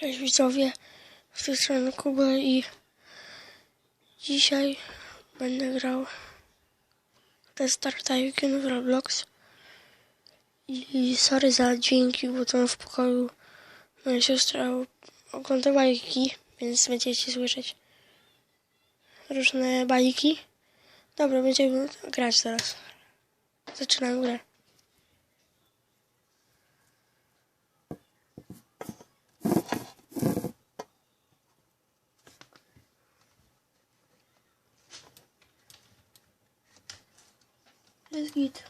Cześć widzowie, z tej strony Kuba i dzisiaj będę grał The Star Tycoon w Roblox i sorry za dźwięki, bo tam w pokoju moja siostra ogląda bajki, więc będziecie słyszeć różne bajki. Dobra, będziemy grać teraz. Zaczynam grę. Jest git.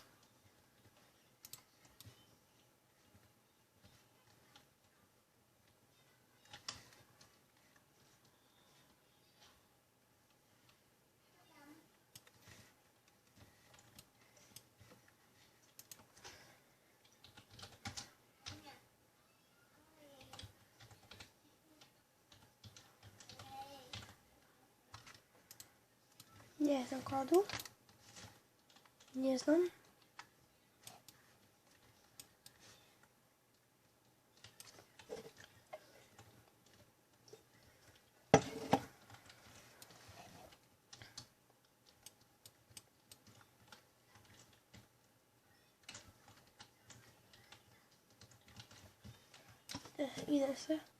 Nie znam Не знаю. İyi dersler.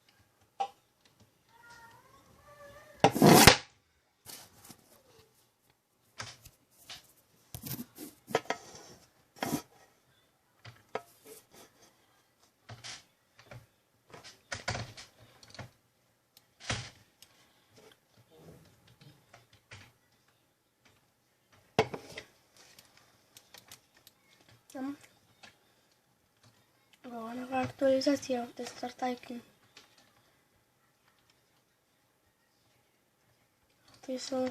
Była nowa aktualizacja The Star. Tutaj są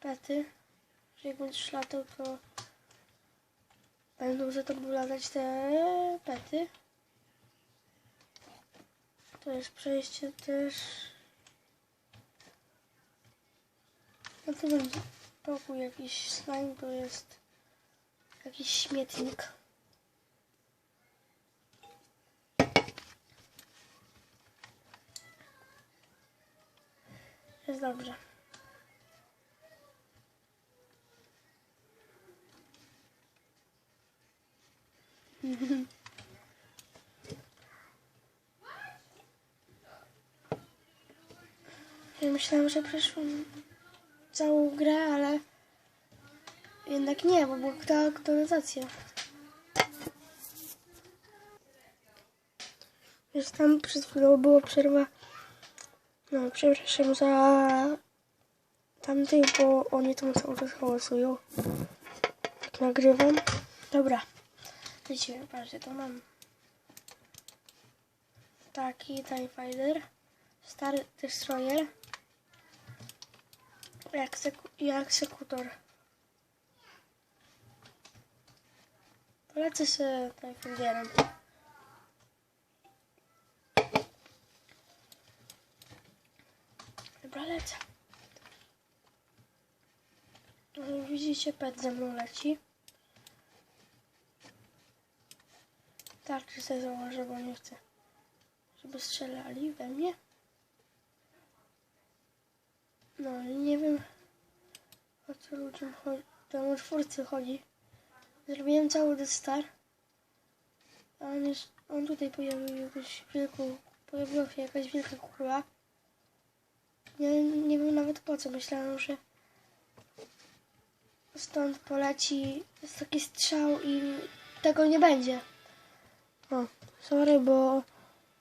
pety. Jak będziesz latał, to będą za tobą latać te pety. To jest przejście też. No to będzie pokój jakiś slime, to jest jakiś śmietnik. Jest dobrze. Ja myślałam, że przeszłam całą grę, ale jednak nie, bo była ta aktualizacja. Wiesz, tam przed chwilą była przerwa. No, przepraszam za tamtych, bo oni tam cały czas hałasują. Jak nagrywam. Dobra. Wiecie, patrzcie, to mam taki TIE Fighter, stary Destroyer i egzeku- i. Polecę się TIE Fighterem. Dobra, lecę. Widzicie, pet ze mną leci. Tak, że sobie założę, bo nie chcę, żeby strzelali we mnie. No, ale nie wiem, o co ludziom chodzi, temu twórcy chodzi. Zrobiłem cały The Star, a on, jest, on tutaj pojawił jakąś wielką, pojawiła się jakaś wielka kula. Nie, nie wiem nawet po co. Myślałem, że stąd poleci jest taki strzał i tego nie będzie. O, sorry, bo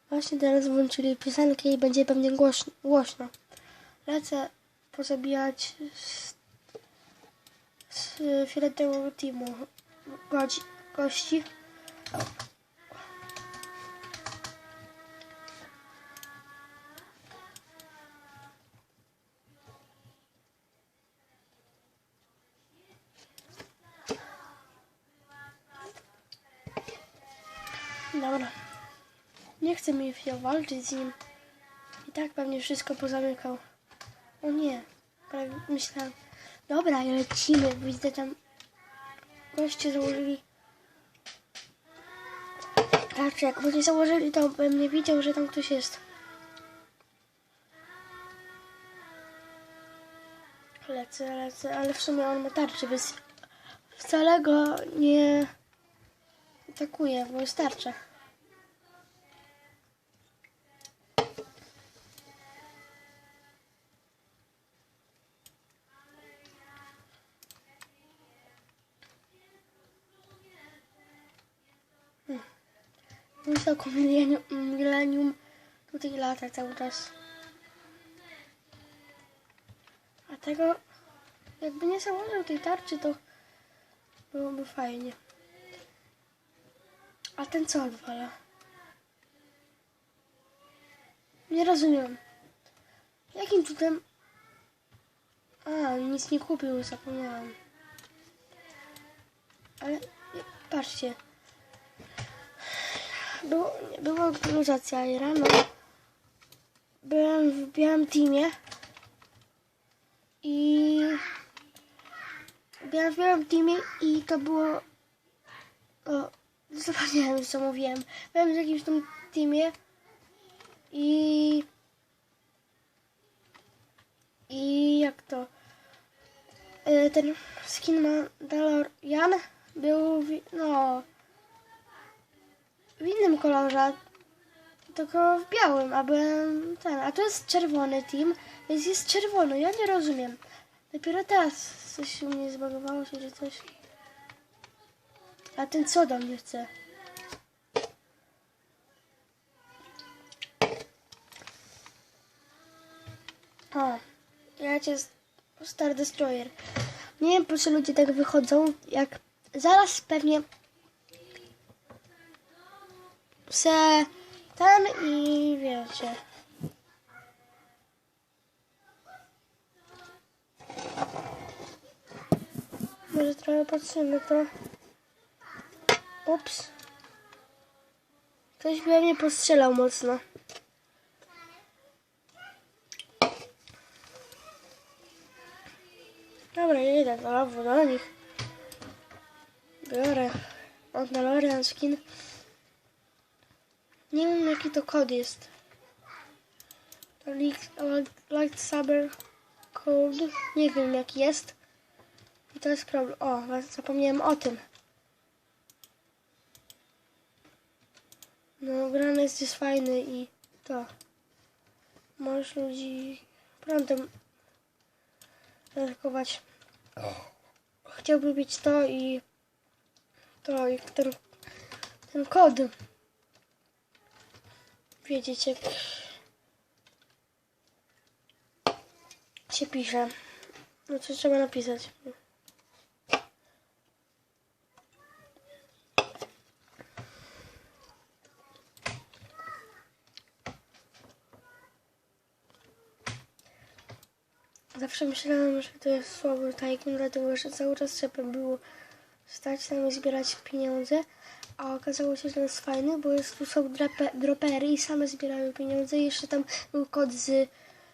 właśnie teraz włączyli piosenkę i będzie pewnie głośno. głośno. Lecę pozabijać z, z fioletowego teamu godzi, gości. Dobra. Nie chcę mi się walczyć z nim. I tak pewnie wszystko pozamykał. O nie. Prawie myślałem. Dobra, lecimy. Widzę tam goście założyli Patrzcie, jak oni założyli, to bym nie widział, że tam ktoś jest. Lecę, lecę, ale w sumie on ma tarczę, więc wcale go nie atakuje, bo jest tarcza. Wysoko milenium, tutaj lata cały czas. A tego, jakby nie założył tej tarczy, to byłoby fajnie. A ten co odwala? Nie rozumiem. Jakim cudem... A, nic nie kupił, zapomniałam. Ale, patrzcie. Było, była aktualizacja i rano byłem w białym teamie. I byłem w białym teamie i to było o, zapomniałem co mówiłem. Byłem w jakimś tam teamie i i jak to? E, ten skin Mandalorian był w, no w innym kolorze, tylko w białym, a byłem ten, a to jest czerwony team, więc jest czerwony, ja nie rozumiem. Dopiero teraz coś u mnie zbagowało się, czy coś. A ten co do mnie chce? O, ja cię Star Destroyer. Nie wiem po co ludzie tak wychodzą, jak zaraz pewnie se ten i wiecie. Może trochę patrzymy to. Ups. Ktoś by mnie postrzelał mocno. Dobra, jedę do lawu do nich. Biorę Mandalorian skin. Nie wiem jaki to kod jest. To Light- Lightsaber code. Nie wiem jaki jest. I to jest problem. O, zapomniałem o tym. No, Granes jest fajny i to. Możesz ludzi prądem atakować. Chciałbym mieć to i to i ten, ten kod. Jak się pisze. No co trzeba napisać? Zawsze myślałam, że to jest słaby tajkun, dlatego że cały czas trzeba było stać tam i zbierać pieniądze, a okazało się, że jest fajny, bo jest, tu są drope, dropery i same zbierają pieniądze. Jeszcze tam był kod z